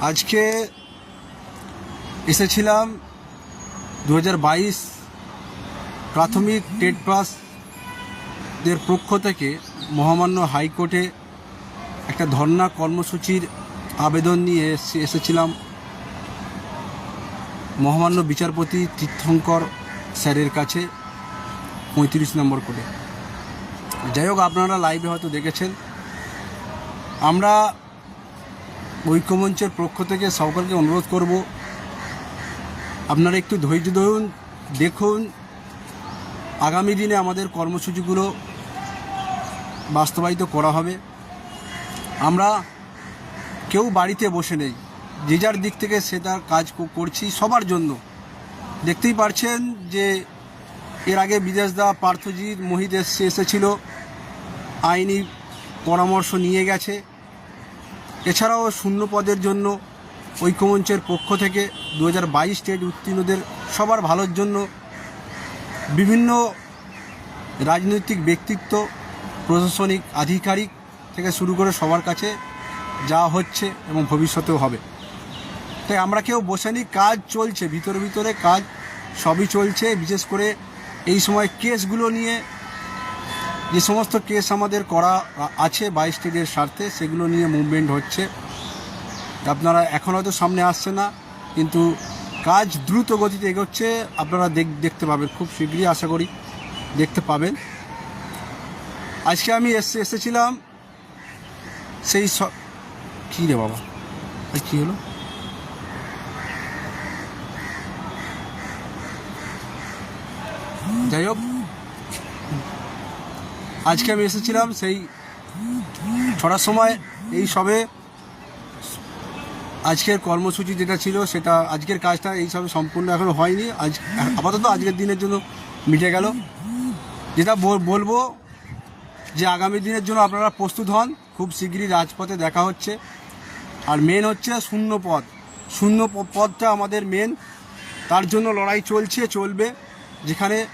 আজকে এসেছিলাম দু হাজার বাইশ প্রাথমিক টেট পাসদের পক্ষ থেকে মহামান্য হাইকোর্টে একটা ধর্ণা কর্মসূচির আবেদন নিয়ে এসে- এসেছিলাম মহামান্য বিচারপতি তীর্থঙ্কর স্যারের কাছে পঁয়ত্রিশ নম্বর করে যাই হোক, আপনারা লাইভে হয়তো দেখেছেন। আমরা ঐক্যমঞ্চের পক্ষ থেকে সকলকে অনুরোধ করব, আপনারা একটু ধৈর্য ধরুন, দেখুন, আগামী দিনে আমাদের কর্মসূচিগুলো বাস্তবায়িত করা হবে। আমরা কেউ বাড়িতে বসে নেই, যে যার দিক থেকে সে তার কাজ করছি সবার জন্য। দেখতেই পারছেন যে এর আগে বিদেশদা পার্থজিৎ মোহিত এসে, এসেছিল, আইনি পরামর্শ নিয়ে গেছে। এছাড়াও শূন্য পদের জন্য ঐক্যমঞ্চের পক্ষ থেকে দু হাজার বাইশ স্টেট উত্তীর্ণদের সবার ভালোর জন্য বিভিন্ন রাজনৈতিক ব্যক্তিত্ব, প্রশাসনিক আধিকারিক থেকে শুরু করে সবার কাছে যা হচ্ছে এবং ভবিষ্যতেও হবে। তাই আমরা কেউ বসেনি কাজ চলছে, ভিতরে ভিতরে কাজ সবই চলছে। বিশেষ করে এই সময় কেসগুলো নিয়ে যে সমস্ত কেস আমাদের করা আছে বাইশ স্টেটের স্বার্থে, সেগুলো নিয়ে মুভমেন্ট হচ্ছে। আপনারা এখন হয়তো সামনে আসছে না, কিন্তু কাজ দ্রুত গতিতে এগোচ্ছে, আপনারা দেখ- দেখতে পাবেন, খুব শীঘ্রই আশা করি দেখতে পাবেন। আজকে আমি এসে, এসেছিলাম, সেই স- কী রে বাবা? কী হলো? যাই হোক আজকে আমি এসেছিলাম সেই ছটার সময় এই সবে। আজকের কর্মসূচি যেটা ছিল সেটা আজকের কাজটা এই সবে সম্পূর্ণ এখনও হয়নি। আজ আপাতত আজকের দিনের জন্য মিটে গেল। যেটা বল- বলব যে আগামী দিনের জন্য আপনারা প্রস্তুত হন। খুব শীঘ্রই রাজপথে দেখা হচ্ছে। আর মেন হচ্ছে শূন্য পদ শূন্য পদটা আমাদের মেন তার জন্য লড়াই চলছে, চলবে। যেখানে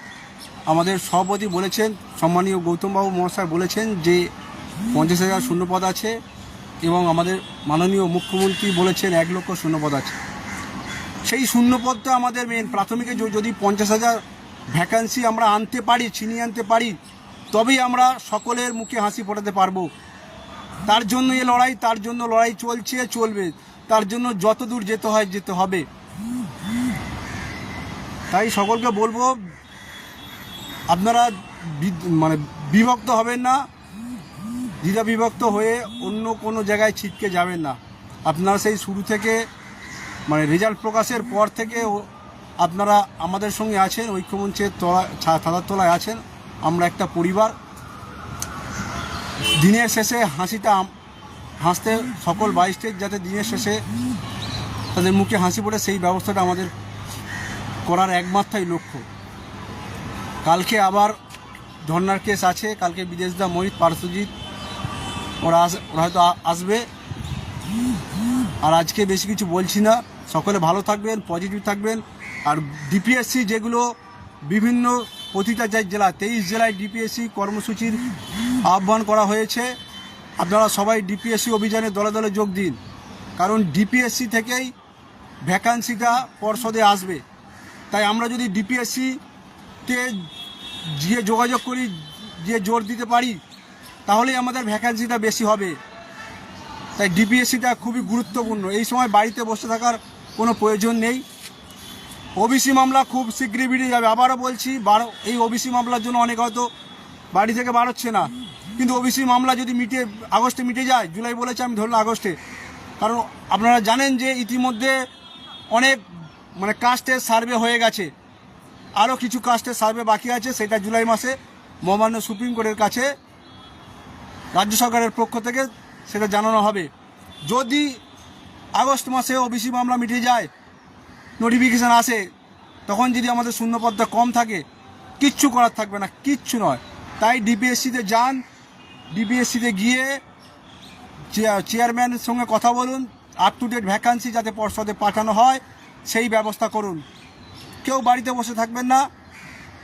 আমাদের সভাপতি বলেছেন সম্মানীয় গৌতমবাবু মহাশয় বলেছেন যে পঞ্চাশ হাজার শূন্যপদ আছে এবং আমাদের মাননীয় মুখ্যমন্ত্রী বলেছেন এক লক্ষ শূন্যপদ আছে। সেই শূন্যপদটা আমাদের মেন প্রাথমিকে যদি পঞ্চাশ হাজার ভ্যাকান্সি আমরা আনতে পারি, ছিনিয়ে আনতে পারি, তবেই আমরা সকলের মুখে হাসি ফোটাতে পারব। তার জন্য এ লড়াই, তার জন্য লড়াই চলছে, চলবে। তার জন্য যত দূর যেতে হয়, যেতে হবে। তাই সকলকে বলব আপনারা মানে বিভক্ত হবেন না, দ্বিধা বিভক্ত হয়ে অন্য কোনো জায়গায় ছিটকে যাবেন না। আপনারা সেই শুরু থেকে মানে রেজাল্ট প্রকাশের পর থেকে আপনারা আমাদের সঙ্গে আছেন, ঐক্যমঞ্চের তলা ছাতার তলায় আছেন। আমরা একটা পরিবার। দিনের শেষে হাসিটা হাসতে সকল বাইশটের যাতে দিনের শেষে তাদের মুখে হাসি পড়ে, সেই ব্যবস্থাটা আমাদের করার একমাত্রই লক্ষ্য। কালকে আবার ধর্নার কেস আছে। কালকে বিদেশদা মোহিত, পার্শ্বজিৎ, ওরা আস, ওরা হয়তো আসবে। আর আজকে বেশি কিছু বলছি না। সকলে ভালো থাকবেন পজিটিভ থাকবেন। আর ডিপিএসসি যেগুলো বিভিন্ন প্রতিটা জেলা, তেইশ জেলায় ডিপিএসসি কর্মসূচির আহ্বান করা হয়েছে, আপনারা সবাই ডিপিএসসি অভিযানে দলে দলে যোগ দিন। কারণ ডিপিএসসি থেকেই ভ্যাকান্সিটা পর্ষদে আসবে। তাই আমরা যদি ডিপিএসসিতে গিয়ে যোগাযোগ করি গিয়ে জোর দিতে পারি, তাহলেই আমাদের ভ্যাকান্সিটা বেশি হবে। তাই ডিপিএসসিটা খুবই গুরুত্বপূর্ণ। এই সময় বাড়িতে বসে থাকার কোনো প্রয়োজন নেই। ওবিসি মামলা খুব শীঘ্রই বেরিয়ে যাবে। আবারও বলছি, বারো, এই ওবিসি মামলার জন্য অনেক হয়তো বাড়ি থেকে বাড়চ্ছে না। কিন্তু ওবিসি মামলা যদি মিটে আগস্টে মিটে যায়, জুলাই বলেছে, আমি ধরলাম আগস্টে। কারণ আপনারা জানেন যে ইতিমধ্যে অনেক মানে কাস্টের সার্ভে হয়ে গেছে। আরও কিছু কাস্টের সার্ভে বাকি আছে, সেটা জুলাই মাসে মহামান্য সুপ্রিম কোর্টের কাছে রাজ্য সরকারের পক্ষ থেকে সেটা জানানো হবে। যদি আগস্ট মাসে ওবিসি মামলা মিটে যায় নোটিফিকেশান আসে, তখন যদি আমাদের শূন্যপদটা কম থাকে, কিচ্ছু করার থাকবে না, কিচ্ছু নয়। তাই ডিপিএসসিতে যান ডিপিএসসিতে গিয়ে চেয়ারম্যানের সঙ্গে কথা বলুন আপ টু ডেট ভ্যাকান্সি যাতে পর্ষদে পাঠানো হয়, সেই ব্যবস্থা করুন। কেউ বাড়িতে বসে থাকবেন না।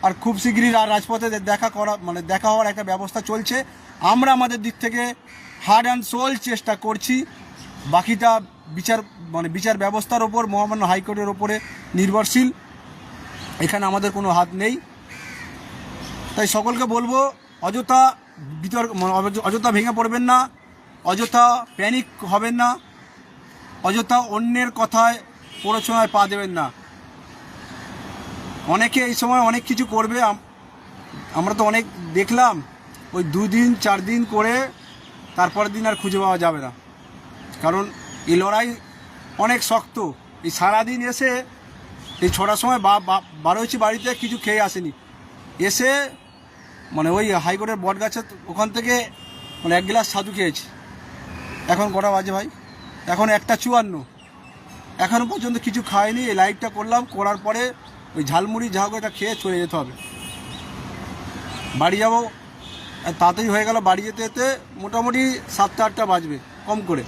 আর খুব শীঘ্রই রাজপথে দেখা করা মানে দেখা হওয়ার একটা ব্যবস্থা চলছে। আমরা আমাদের দিক থেকে হার্ড অ্যান্ড সোল চেষ্টা করছি। বাকিটা বিচার মানে বিচার ব্যবস্থার ওপর, মহামান্য হাইকোর্টের ওপরে নির্ভরশীল। এখানে আমাদের কোনো হাত নেই। তাই সকলকে বলব, অযথা বিতর্ক মানে অযথা ভেঙে পড়বেন না। অযথা প্যানিক হবেন না। অযথা অন্যের কথায় প্ররোচনায় পা দেবেন না। অনেকে এই সময় অনেক কিছু করবে আমরা তো অনেক দেখলাম, ওই দুদিন চার দিন করে তারপরের দিন আর খুঁজে পাওয়া যাবে না। কারণ এই লড়াই অনেক শক্ত। এই সারাদিন এসে এই ছটার সময় বার হয়েছি বাড়িতে কিছু খেয়ে আসেনি। এসে মানে ওই হাইকোর্টের বট গাছের ওখান থেকে মানে এক গ্লাস ছাতু খেয়েছি। এখন কটা বাজে ভাই? এখন একটা চুয়ান্ন। এখনও পর্যন্ত কিছু খাইনি, এই লাইভটা করলাম, করার পরে ওই ঝালমুড়ি যা হোক এটা খেয়ে চলে যেতে হবে। বাড়ি যাব তাড়াতাড়ি হয়ে গেল বাড়ি যেতে যেতে মোটামুটি সাতটা আটটা বাজবে, কম করে।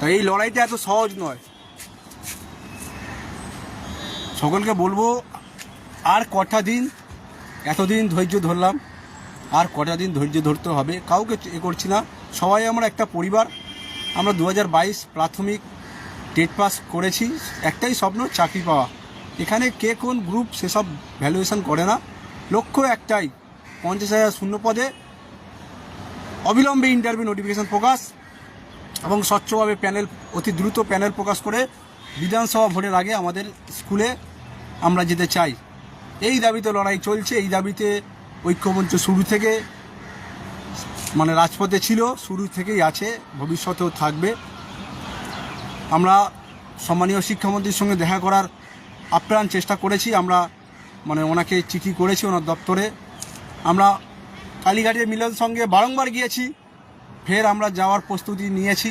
তাই এই লড়াইটা এত সহজ নয়। সকলকে বলব, আর কটা দিন, এতদিন ধৈর্য ধরলাম, আর কটা দিন ধৈর্য ধরতে হবে। কাউকে এ করছি না। সবাই আমরা একটা পরিবার। আমরা দু হাজার বাইশ প্রাথমিক টেট পাস করেছি। একটাই স্বপ্ন, চাকরি পাওয়া। এখানে কে কোন গ্রুপ সেসব ভ্যালুয়েশন করে না। লক্ষ্য একটাই, পঞ্চাশ হাজার শূন্য পদে অবিলম্বে ইন্টারভিউ নোটিফিকেশন প্রকাশ এবং স্বচ্ছভাবে প্যানেল অতি দ্রুত প্যানেল প্রকাশ করে বিধানসভা ভোটের আগে আমাদের স্কুলে আমরা যেতে চাই। এই দাবিতে লড়াই চলছে। এই দাবিতে ঐক্যমঞ্চ শুরু থেকে মানে রাজপথে ছিল, শুরু থেকেই আছে, ভবিষ্যতেও থাকবে। আমরা সম্মানীয় শিক্ষামন্ত্রীর সঙ্গে দেখা করার আপ্রাণ চেষ্টা করেছি, আমরা মানে ওনাকে চিঠি করেছি ওনার দপ্তরে। আমরা কালীঘাটের মিলন সঙ্গে বারংবার গিয়েছি, ফের আমরা যাওয়ার প্রস্তুতি নিয়েছি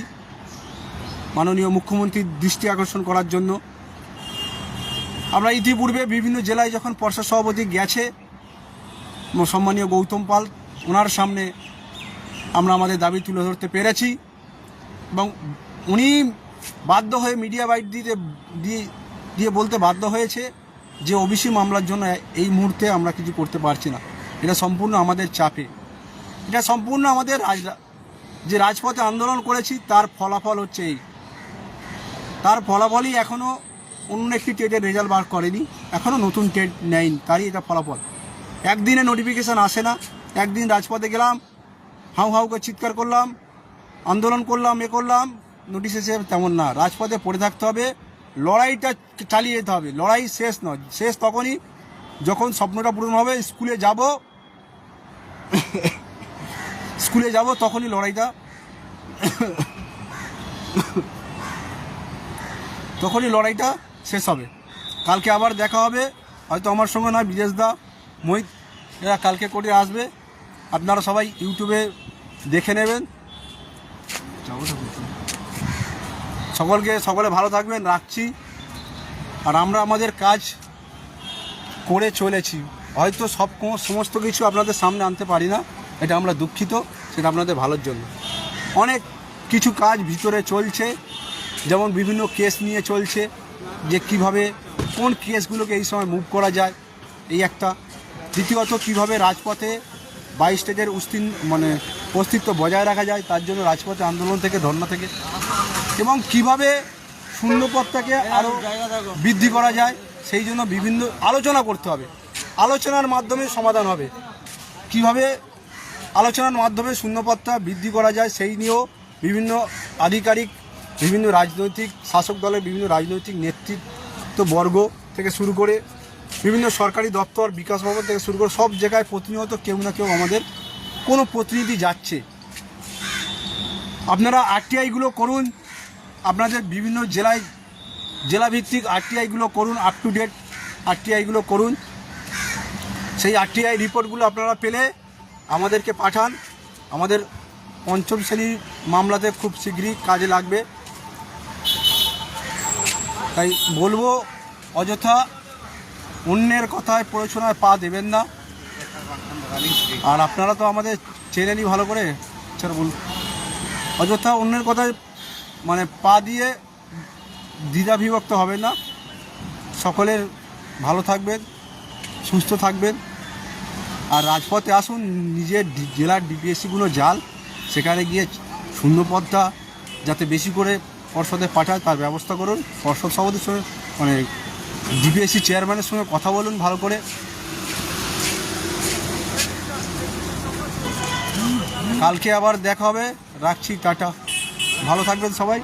মাননীয় মুখ্যমন্ত্রীর দৃষ্টি আকর্ষণ করার জন্য। আমরা ইতিপূর্বে বিভিন্ন জেলায় যখন পর্ষদ সভাপতি গেছে, সম্মানীয় গৌতম পাল, ওনার সামনে আমরা আমাদের দাবি তুলে ধরতে পেরেছি এবং উনি বাধ্য হয়ে মিডিয়া বাইট দিতে দিয়ে দিয়ে বলতে বাধ্য হয়েছে যে ওবিসি মামলার জন্য এই মুহূর্তে আমরা কিছু করতে পারছি না। এটা সম্পূর্ণ আমাদের চাপে। এটা সম্পূর্ণ আমাদের যে রাজপথে আন্দোলন করেছি, তার ফলাফল হচ্ছে এই। তার ফলাফলই এখনও অন্য একটি টেটের রেজাল্ট বার করেনি। এখনও নতুন টেট নেয়নি। তারই এটা ফলাফল। একদিনে নোটিফিকেশান আসে না। একদিন রাজপথে গেলাম, হাউ হাউ করে চিৎকার করলাম, আন্দোলন করলাম, এ করলাম নোটিশ এসে তেমন না। রাজপথে পড়ে থাকতে হবে। লড়াইটা চালিয়ে যেতে হবে। লড়াই শেষ নয়। শেষ তখনই যখন স্বপ্নটা পূরণ হবে, স্কুলে যাব। স্কুলে যাব, তখনই লড়াইটা। তখনই লড়াইটা শেষ হবে। কালকে আবার দেখা হবে। হয়তো আমার সঙ্গে নয়, বিদেশ দা, মোহিত এরা কালকে করে আসবে। আপনারা সবাই ইউটিউবে দেখে নেবেন। সকলকে, সকলে ভালো থাকবেন, রাখছি। আর আমরা আমাদের কাজ করে চলেছি। হয়তো সব সমস্ত কিছু আপনাদের সামনে আনতে পারি না, এটা আমরা দুঃখিত, সেটা আপনাদের ভালোর জন্য। অনেক কিছু কাজ ভিতরে চলছে, যেমন বিভিন্ন কেস নিয়ে চলছে, যে কীভাবে, কোন কেসগুলোকে এই সময় মুভ করা যায়, এই একটা। দ্বিতীয়ত, কীভাবে রাজপথে বাইশ স্টেটের উস্তিন মানে অস্তিত্ব বজায় রাখা যায়, তার জন্য রাজপথে আন্দোলন থেকে ধর্না থেকে। এবং কীভাবে শূন্যপদটাকে আরও বৃদ্ধি করা যায়, সেই জন্য বিভিন্ন আলোচনা করতে হবে। আলোচনার মাধ্যমে সমাধান হবে। কীভাবে আলোচনার মাধ্যমে শূন্যপদটা বৃদ্ধি করা যায়, সেই নিয়েও বিভিন্ন আধিকারিক, বিভিন্ন রাজনৈতিক, শাসক দলের বিভিন্ন রাজনৈতিক নেতৃত্ববর্গ থেকে শুরু করে বিভিন্ন সরকারি দপ্তর, বিকাশ ভবন থেকে শুরু করে সব জায়গায় প্রতিনিয়ত কেউ না কেউ আমাদের কোনো প্রতিনিধি যাচ্ছে। আপনারা আরটিআইগুলো করুন আপনাদের বিভিন্ন জেলায় জেলাভিত্তিক আরটিআইগুলো করুন আপ টু ডেট আরটিআইগুলো করুন। সেই আরটিআই রিপোর্টগুলো আপনারা পেলে আমাদেরকে পাঠান। আমাদের পঞ্চম শ্রেণির মামলাতে খুব শীঘ্রই কাজে লাগবে। তাই বলব, অযথা অন্যের কথায় পড়াশোনায় পা দেবেন না। আর আপনারা তো আমাদের চেনেনই ভালো করে। স্যার বলুন। অযথা অন্যের কথায় মানে পা দিয়ে দ্বিধা বিভক্ত হবে না। সকলের ভালো থাকবেন, সুস্থ থাকবেন। আর রাজপথে আসুন, নিজের জেলার ডিপিএসসিগুলো জাল। সেখানে গিয়ে শূন্যপদটা যাতে বেশি করে পর্ষদে পাঠায়, তার ব্যবস্থা করুন। পর্ষদ সভাপতির সঙ্গে মানে ডিপিএসসি চেয়ারম্যানের সঙ্গে কথা বলুন ভালো করে। কালকে আবার দেখা হবে। রাখছি, টাটা। ভালো থাকবেন সবাই।